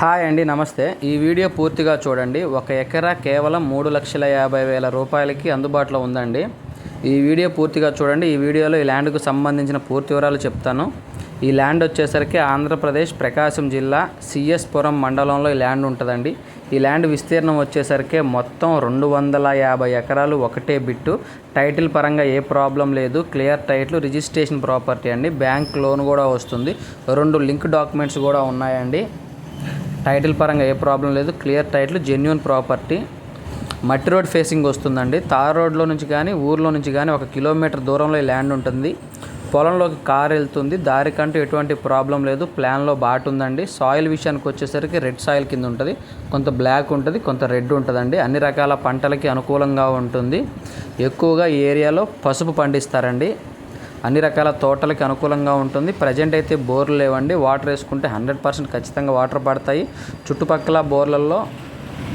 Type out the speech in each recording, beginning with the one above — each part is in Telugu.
హాయ్ అండి నమస్తే. ఈ వీడియో పూర్తిగా చూడండి. ఒక ఎకరా కేవలం మూడు లక్షల యాభై వేల రూపాయలకి అందుబాటులో ఉందండి. ఈ వీడియో పూర్తిగా చూడండి. ఈ వీడియోలో ఈ ల్యాండ్కు సంబంధించిన పూర్తి వివరాలు చెప్తాను. ఈ ల్యాండ్ వచ్చేసరికి ఆంధ్రప్రదేశ్ ప్రకాశం జిల్లా సిఎస్పురం మండలంలో ఈ ల్యాండ్ ఉంటుందండి. ఈ ల్యాండ్ విస్తీర్ణం వచ్చేసరికి మొత్తం రెండు వందల యాభై ఎకరాలు ఒకటే బిట్టు. టైటిల్ పరంగా ఏ ప్రాబ్లం లేదు. క్లియర్ టైటిల్ రిజిస్ట్రేషన్ ప్రాపర్టీ అండి. బ్యాంక్ లోన్ కూడా వస్తుంది. రెండు లింక్ డాక్యుమెంట్స్ కూడా ఉన్నాయండి. టైటిల్ పరంగా ఏ ప్రాబ్లం లేదు. క్లియర్ టైటిల్ జెన్యున్ ప్రాపర్టీ మట్టి రోడ్ ఫేసింగ్ వస్తుందండి. తార్ రోడ్లో నుంచి కానీ ఊర్లో నుంచి కానీ ఒక కిలోమీటర్ దూరంలో ల్యాండ్ ఉంటుంది. పొలంలోకి కార్ వెళ్తుంది. దారికంటూ ఎటువంటి ప్రాబ్లం లేదు. ప్లాన్లో బాట్ ఉందండి. సాయిల్ విషయానికి వచ్చేసరికి రెడ్ సాయిల్ కింద ఉంటుంది. కొంత బ్లాక్ ఉంటుంది కొంత రెడ్ ఉంటుందండి. అన్ని రకాల పంటలకి అనుకూలంగా ఉంటుంది. ఎక్కువగా ఈ ఏరియాలో పసుపు పండిస్తారండి. అన్ని రకాల తోటలకి అనుకూలంగా ఉంటుంది. ప్రజెంట్ అయితే బోర్లు లేవండి. వాటర్ వేసుకుంటే హండ్రెడ్ పర్సెంట్ ఖచ్చితంగా వాటర్ పడతాయి. చుట్టుపక్కల బోర్లలో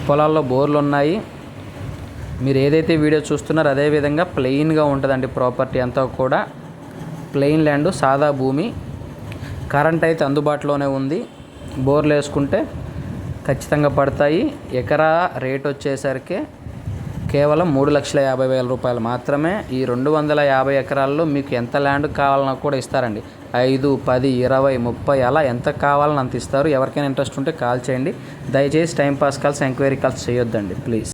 పొలాల్లో బోర్లు ఉన్నాయి. మీరు ఏదైతే వీడియో చూస్తున్నారో అదే విధంగా ప్లెయిన్గా ఉంటుందండి ప్రాపర్టీ అంతా కూడా. ప్లెయిన్ ల్యాండ్ సాదా భూమి. కరెంట్ అయితే అందుబాటులోనే ఉంది. బోర్లు వేసుకుంటే ఖచ్చితంగా పడతాయి. ఎకరా రేట్ వచ్చేసరికి కేవలం మూడు లక్షల యాభై వేల రూపాయలు మాత్రమే ఈ రెండు వందల యాభై ఎకరాల్లో మీకు ఎంత ల్యాండ్ కావాలన్నా కూడా ఇస్తారండి. ఐదు పది ఇరవై ముప్పై అలా ఎంత కావాలని అంత ఇస్తారు. ఎవరికైనా ఇంట్రెస్ట్ ఉంటే కాల్ చేయండి. దయచేసి టైంపాస్ కాల్స్ ఎంక్వైరీ కాల్స్ చేయొద్దండి. ప్లీజ్.